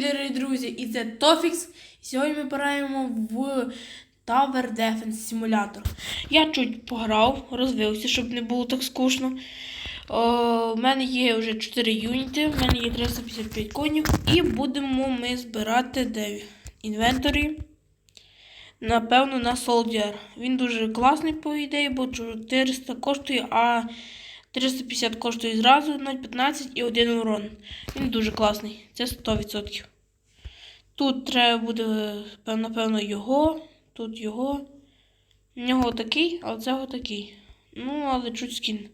Привіт, дорогі друзі! І це Тофікс. Сьогодні ми граємо в Tower Defense Simulator. Я чуть пограв, розвився, щоб не було так скучно. У мене є вже 4 юніти, в мене є 355 конів. І будемо ми збирати де інвенторі. Напевно, на Soldier. Він дуже класний, по ідеї, бо 400 коштує, а 350 коштує зразу 0,15 і 1 урон. Він дуже класний. Це 100%. Тут треба буде, напевно, його. Тут його. У нього такий, а цього такий. Ну, але чуть скін.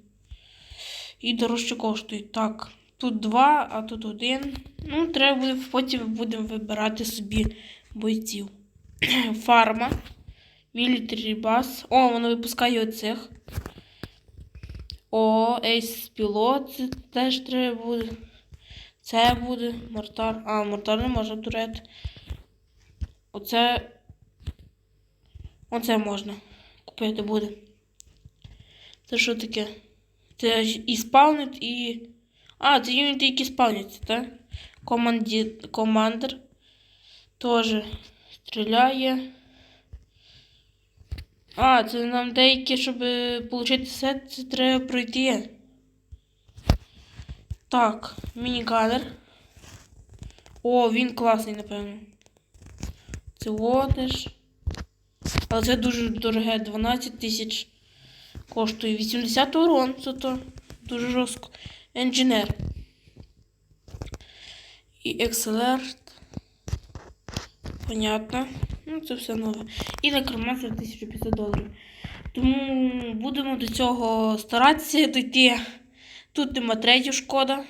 І дорожче коштує. Так, тут два, а тут один. Ну, треба буде, потім будемо вибирати собі бойців. Фарма. Military Bus. О, воно випускає оцих. О, Ейс Пілот, це теж треба буде. Це буде мортар. А, мортар не можна турет. Оце. Оце можна купити буде. Це що таке? Це і спавнить, і. А, це юніти, які спавняться, так? Команді... Командир теж стріляє. А, це нам деякі, щоб отримати сет, це треба пройти. Так, мініганер. О, він класний, напевно. Це водиш. Але це дуже дороге, 12 тисяч коштує. 80 урон, зато дуже жорстко. Інженер. І Excellert. Понятно. Ну, це все нове. І некромансер 1500 доларів. Тому будемо до цього старатися дійти. Тут нема третю шкода.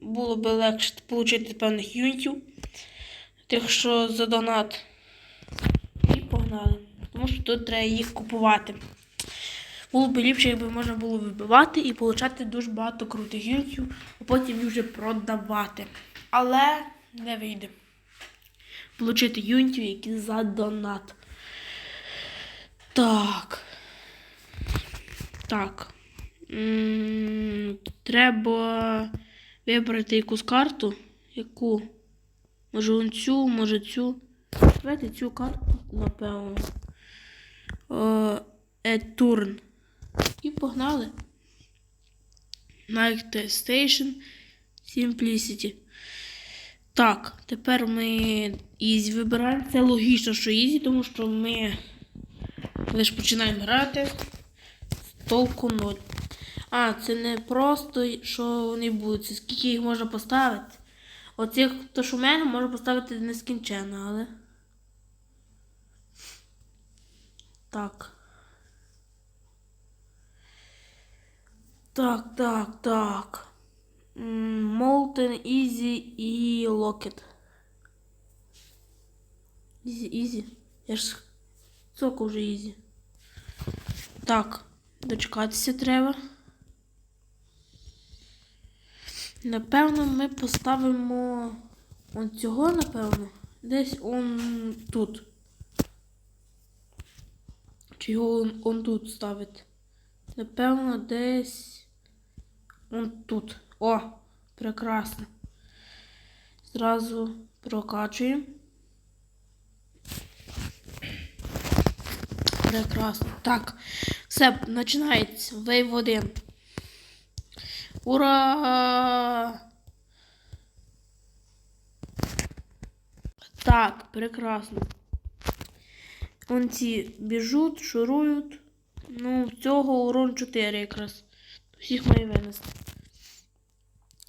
Було б легше отримати певних юнітів. Тих, що за донат. І погнали. Тому що тут треба їх купувати. Було б ліпше, якби можна було вибивати і отримати дуже багато крутих юнітів, а потім їх вже продавати. Але не вийде. Получити юнітів, які за донат. Так. Так. Треба вибрати якусь карту. Яку? Може он цю, може цю. Давайте цю карту, напевно. Е, Турн. І погнали. Night Station Simplicity. Так, тепер ми Ізі вибираємо. Це логічно, що Ізі, тому що ми лише починаємо грати. Толку ноль. А, це не просто, що вони будуть. Це скільки їх можна поставити. Оцих, то що в мене, можна поставити нескінченно, але. Так. Так, так, так. Молтен, Ізі і Локет. Ізі, Ізі. Я ж соку вже Ізі. Так, дочекатися треба. Напевно, ми поставимо он цього, напевно. Десь он тут. Чи його он, он тут ставити? Напевно, десь он тут. О, прекрасно. Зразу прокачуємо. Прекрасно. Так, все, починається. Вейв 1. Ура! Так, прекрасно. Вон ці біжуть, шурують. Ну, цього урон 4 якраз. Всіх має винести.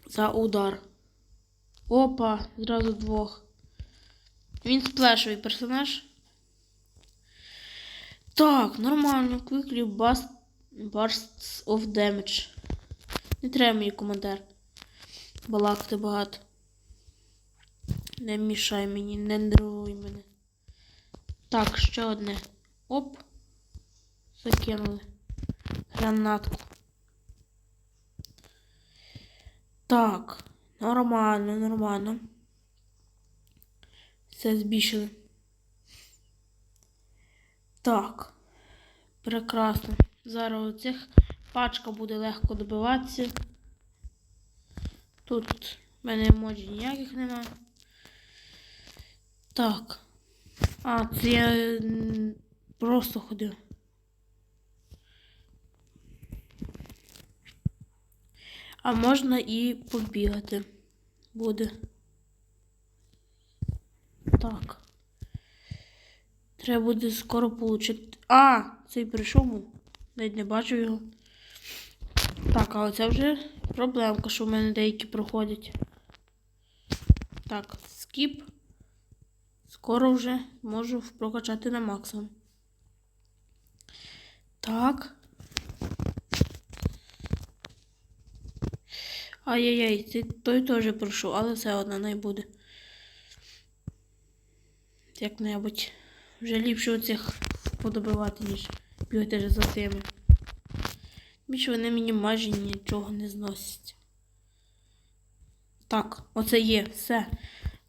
За удар. Опа, зразу двох. Він сплешовий персонаж. Так, нормально. Quickly bursts of damage. Не треба мені коментар. Балакати багато. Не мішай мені, не нервуй мене. Так, ще одне. Оп. Закинули. Гранатку. Так, нормально, нормально. Все збільшили. Так. Прекрасно. Зараз оцих пачка буде легко добиватися. Тут в мене емоджі ніяких нема. Так. А, це я просто ходив. А можна і побігати буде. Так. Треба буде скоро получити. А, цей прийшов. Навіть не бачив його. Так, але це вже проблемка, що в мене деякі проходять. Так, скіп. Скоро вже можу прокачати на максимум. Так. Ай-яй-яй, той теж пройшов, але все одно не буде. Як-небудь. Вже ліпше оцих подобивати, ніж бігати за тими. Більше вони мені майже нічого не зносять. Так, оце є, все.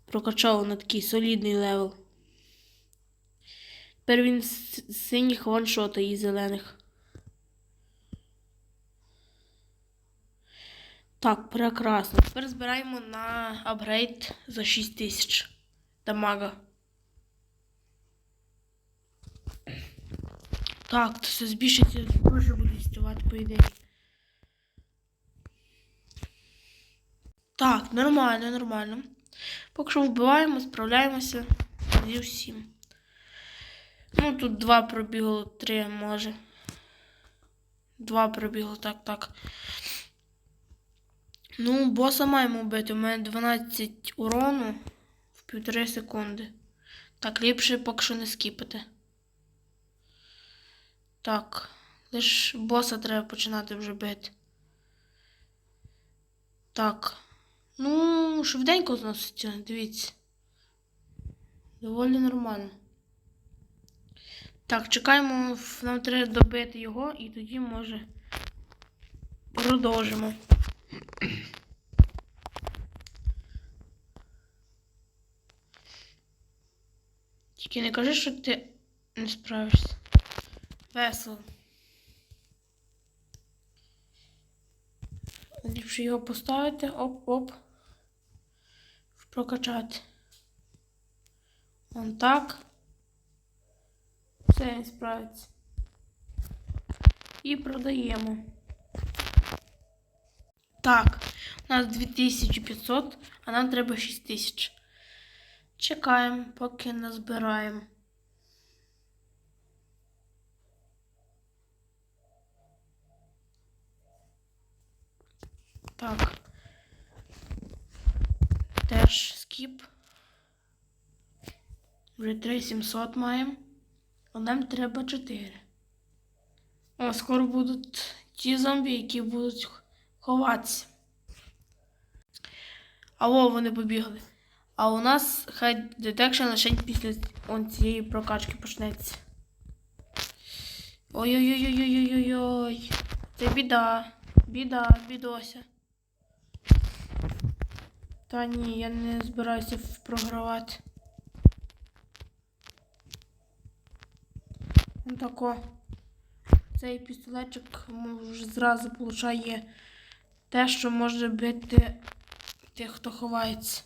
Прокачав на такий солідний левел. Тепер він з синіх ваншотає і зелених. Так, прекрасно. Тепер збираємо на апгрейд за 6 тисяч дамага. Так, то все збільшиться, дуже буде діставати, по ідеї. Так, нормально, нормально. Поки що вбиваємо, справляємося зі всім. Ну, тут два пробігло, три може. Два пробігло, так, так. Ну, боса маємо вбити. У мене 12 урону в півтори секунди. Так, ліпше поки що не скіпати. Так, лиш боса треба починати вже бити. Так. Ну, швиденько зноситься, дивіться. Доволі нормально. Так, чекаємо, нам треба добити його і тоді може продовжимо. Тільки не кажи, що ти не справишся. Весело. Ліпше його поставити, оп-оп. Прокачати. Вон так. Все справиться. І продаємо. Так, у нас 2500, а нам треба 6000. Чекаємо, поки назбираємо. Так. Теж скіп. Вже 3700 маємо. А нам треба 4. О, скоро будуть ті зомбі, які будуть ховатися. Алло, вони побігли. А у нас хай детекшн лише після он цієї прокачки почнеться. Ой-ой-ой-ой-ой-ой-ой. Це біда. Біда, бідося. Та ні, я не збираюся програвати. Ну тако. Цей пістолетчик може зразу получає те, що може бити тих, хто ховається.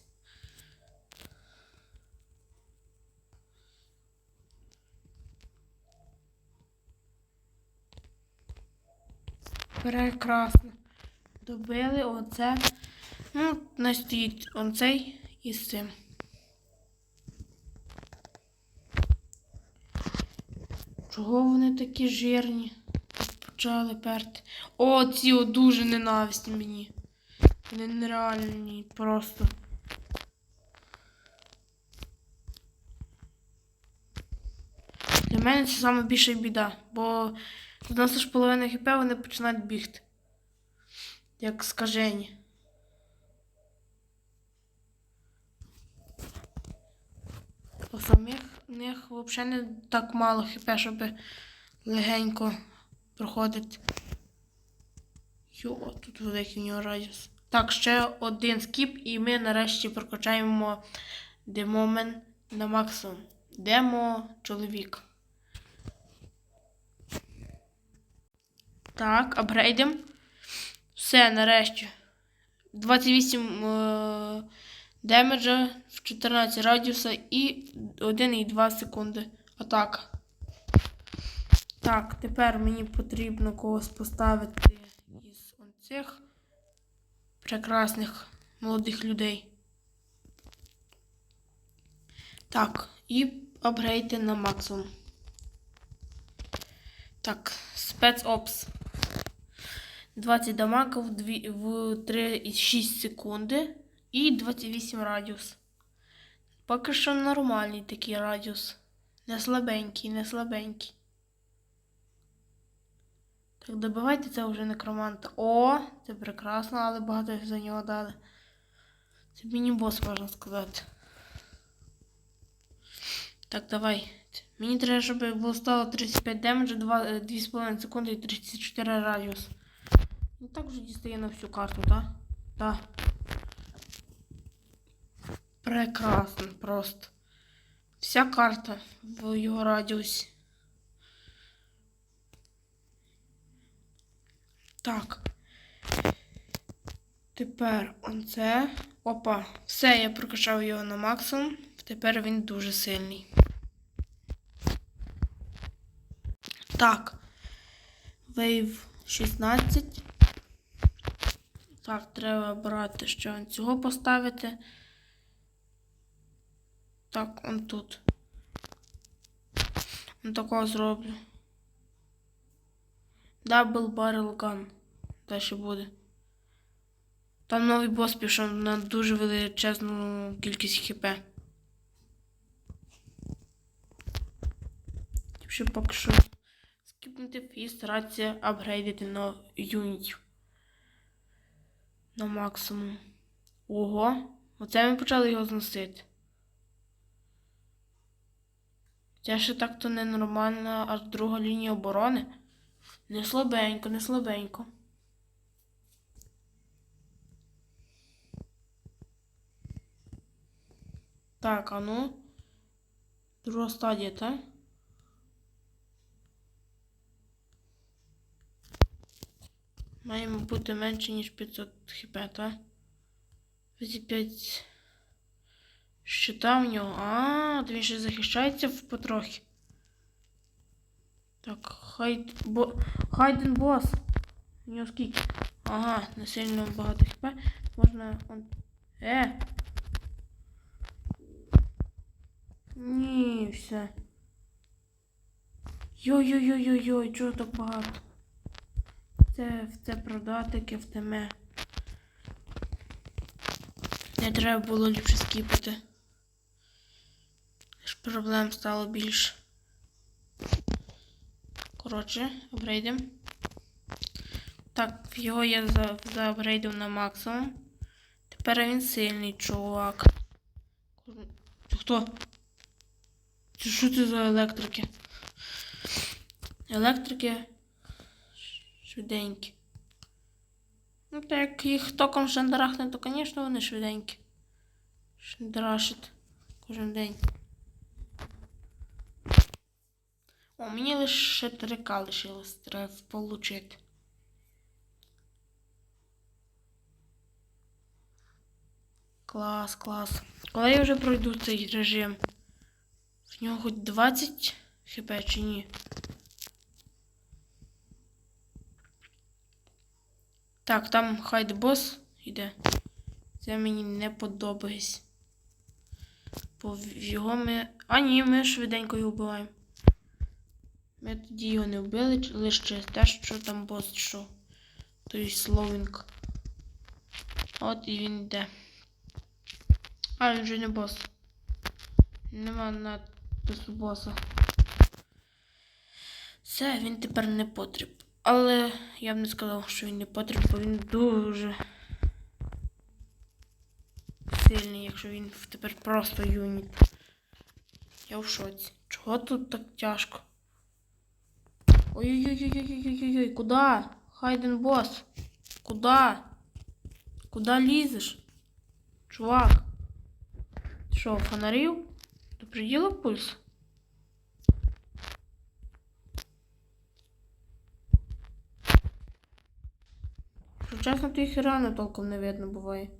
Прекрасно. Добили оце. Ну, не стоїть оцей із цим. Чого вони такі жирні? Почали перти. О, ці о, дуже ненависні мені. Вони нереальні просто. Для мене це саме більша біда, бо з нас половина хп вони починають бігти. Як скажені. Взагалі не так мало хп, щоб легенько проходити. Йо, тут великий у нього радіус. Так, ще один скіп, і ми нарешті прокачаємо демомен на максимум. Демо чоловік. Так, апгрейдим. Все, нарешті. 28 е, демеджа в 14 радіуса і 1,2 секунди атака. Так, тепер мені потрібно когось поставити із цих прекрасних молодих людей. Так, і апгрейти на максимум. Так, спецопс. 20 дамага в, дві- в 3,6 секунди і 28 радіус. Поки що нормальний такий радіус. Не слабенький, не слабенький. Так, добивайте це вже некроманта. О, це прекрасно, але багато за нього дали. Це міні-бос, можна сказати. Так, давай. Мені треба, щоб було стало 35 демеджа, 2, е, 2,5 секунди і 34 радіус. Ну так вже дістає на всю карту, так? Так. Прекрасно просто. Вся карта в його радіусі. Так. Тепер он це. Опа. Все, я прокачав його на максимум. Тепер він дуже сильний. Так. Вейв 16. Так, треба брати ще цього поставити. Так, он тут. Он такого зроблю. Double Barrel Gun. Далі буде. Там новий бос пішов на дуже величезну кількість хп. Ще поки що скіпнути і старатися апгрейдити на юнітів. На максимум. Ого, оце ми почали його зносити. Це ще так-то ненормальна аж друга лінія оборони. Не слабенько, не слабенько. Так, а ну. Друга стадія, так? Маємо бути менше, ніж 500 хп, так? 25 щита в нього. А, то він ще захищається в потрохи. Так, хайд... Бо... Хайден бос. У нього скільки? Ага, не сильно багато хп. Можна он. Е! Ні, все. Йой-йой-йой-йой, чого так багато? Це в це продати кефтеме. Не треба було ліпше скіпати. Проблем стало більше. Коротше, апгрейдим. Так, його я за, заапгрейдив на максимум. Тепер він сильний чувак. Це хто? Це що це за електрики? Електрики швиденькі. Ну, так як їх током шандарахне, то, звісно, вони швиденькі. Шандарашить кожен день. О, мені лише 3К лишилось, треба получити. Клас, клас. Коли я вже пройду цей режим? В нього хоч 20 хп чи ні? Так, там хайд бос йде. Це мені не подобається. Бо його ми. А ні, ми швиденько його вбиваємо. Ми тоді його не вбили, лише те, що там бос йшов. Той словінг. От і він йде. А, він вже не бос. Нема надпису боса. Все, він тепер не потріб. Але я б не сказав, що він не потріб, бо він дуже сильний, якщо він тепер просто юніт. Я в шоці. Чого тут так тяжко? Ой-ой-ой-ой-ой-ой-ой, куда? Хайден босс. Куда? Куда лізеш? Чувак. Ти що, фонарів? До приділа пульс? Що чесно, то їх і толком не видно буває.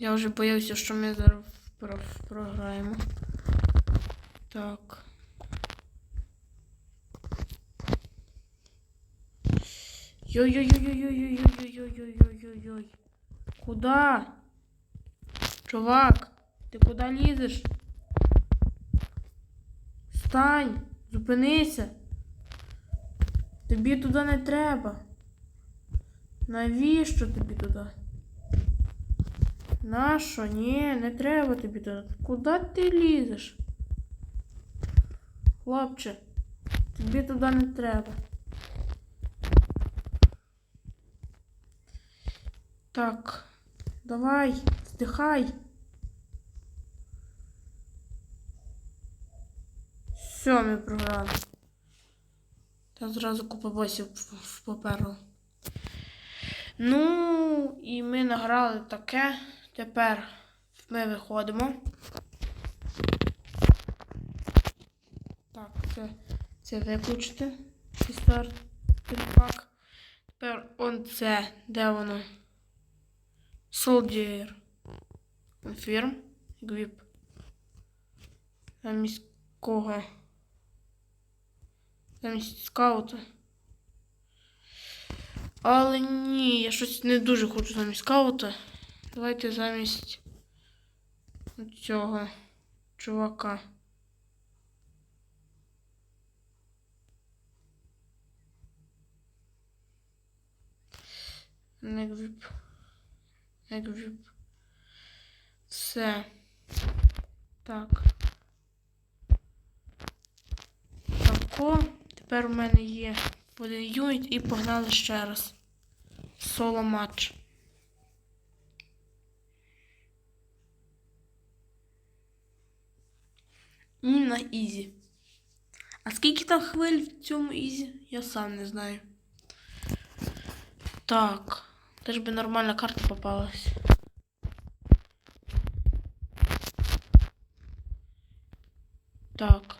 Я вже боявся, що ми зараз про- програємо. Так. Йой-йой-йой-йой-йой-йой-йой-йой-йой-йой. Куда? Чувак, ти куди лізеш? Стань, зупинися. Тобі туди не треба. Навіщо тобі туди? Нащо? Ні, не треба тобі туди. Куди ти лізеш? Хлопче, тобі туди не треба. Так, давай, здихай. Все, ми програли. Та зразу купа босів в- поперло. Ну, і ми награли таке. Тепер ми виходимо. Так, це, це виключити. Пак. Тепер он це, де воно? Soldier. Confirm. Equip. Замість кого? Замість скаута. Але ні, я щось не дуже хочу замість скаута. Давайте замість цього чувака. Негвіп. Негвіп. Все. Так. Тако. Тепер у мене є один юніт і погнали ще раз. Соло матч. І на Ізі. А скільки там хвиль в цьому Ізі? Я сам не знаю. Так. Теж би нормальна карта попалась. Так.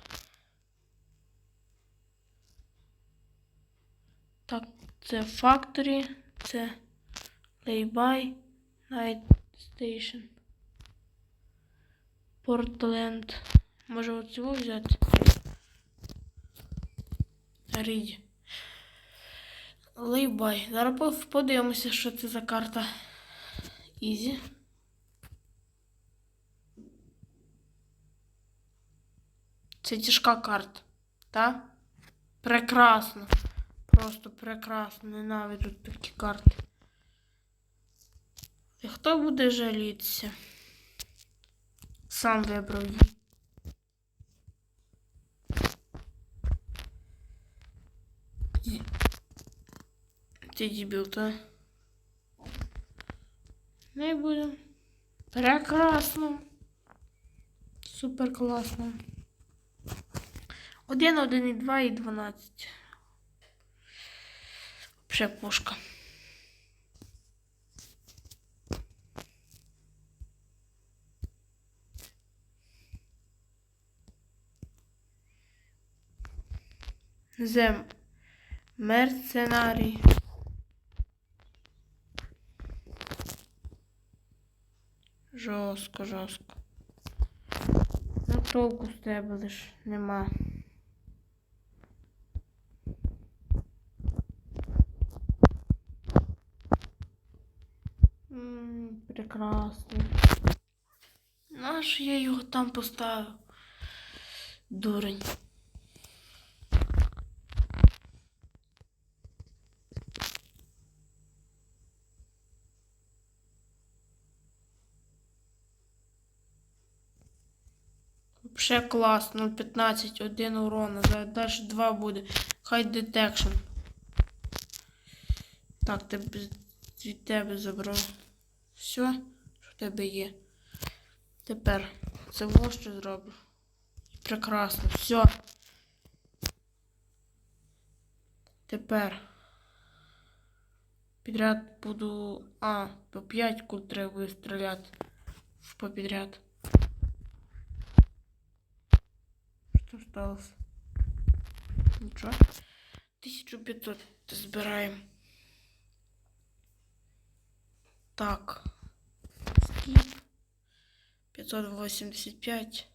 Так, це Factory, це Lay-by, Night Station. Portland. Може оцього взяти? Ріді. Лейбай. Зараз подивимося, що це за карта. Ізі. Це тяжка карта. Та? Прекрасно. Просто прекрасно. Ненавиджу такі карти. І хто буде жалітися? Сам вибрав її. Ты дебил, то Не ну, будем. Прекрасно. Супер класно. один, 1 і 2 і 12. Вже пушка. Зем. Мерценарій. Жорстко, жорстко. Ну толку з тебе лиш нема. М, Прекрасно. Наш я його там поставив? Дурень. Вообще клас, 0,15, один урона. Зараз далі 2 буде. Хай детекшн. Так, тебе від тебе забрав. Все, що в тебе є. Тепер це во що зроблю. Прекрасно, все. Тепер. Підряд буду. А, по 5 куль треба стріляти. В попідряд. Что осталось? Ничего. 1500 збираємо. Так. Скіп. 585.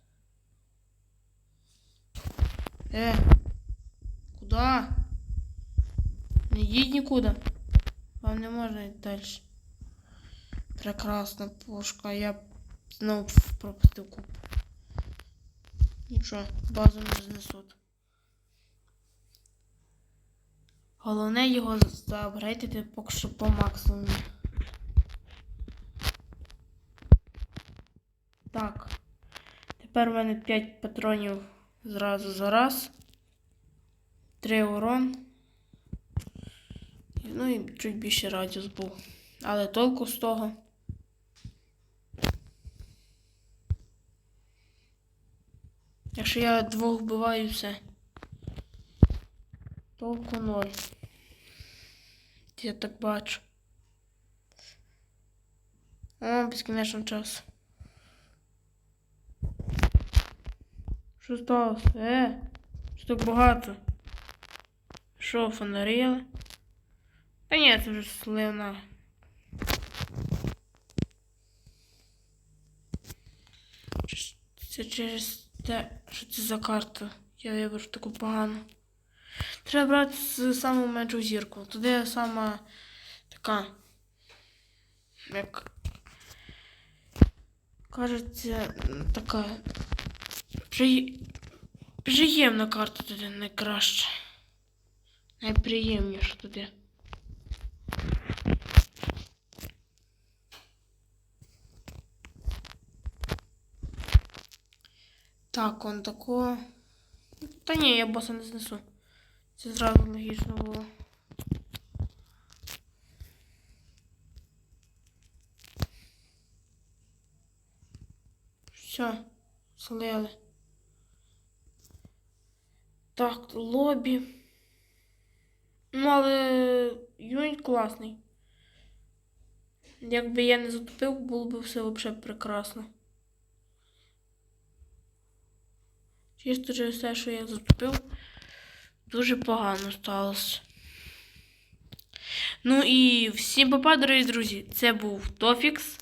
Е, куда? Не йдіть нікуди. Вам не можна йти далі. Прекрасна пушка. Я знову пропустив куб. Нічого, базу не знесуть. Головне його заапгрейдити поки що по максимуму. Так. Тепер у мене 5 патронів зразу за раз. 3 урон. Ну і чуть більше радіус був. Але толку з того. Якщо я двох вбиваю все. Толку ноль. Я так бачу. О, безкінечно час. Що сталося? Е? Що так багато? Що, фонарили? Та ні, це вже сливна. Це через те, що це за карта. Я вибрав таку погану. Треба брати з саму меншу зірку. Туди сама така. Як кажеться, така. При... Приємна карта туди найкраща. Найприємніша туди. Так, он такого. Та ні, я боса не знесу. Це зразу логічно було. Все, слили. Так, лобі. Ну, але юнit класний. Якби я не затупив, було б все взагалі прекрасно. Чисто через все, що я заступив, дуже погано сталося. Ну і всім папа, дорогі друзі. Це був Тофікс.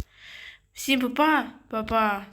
Всім папа, папа.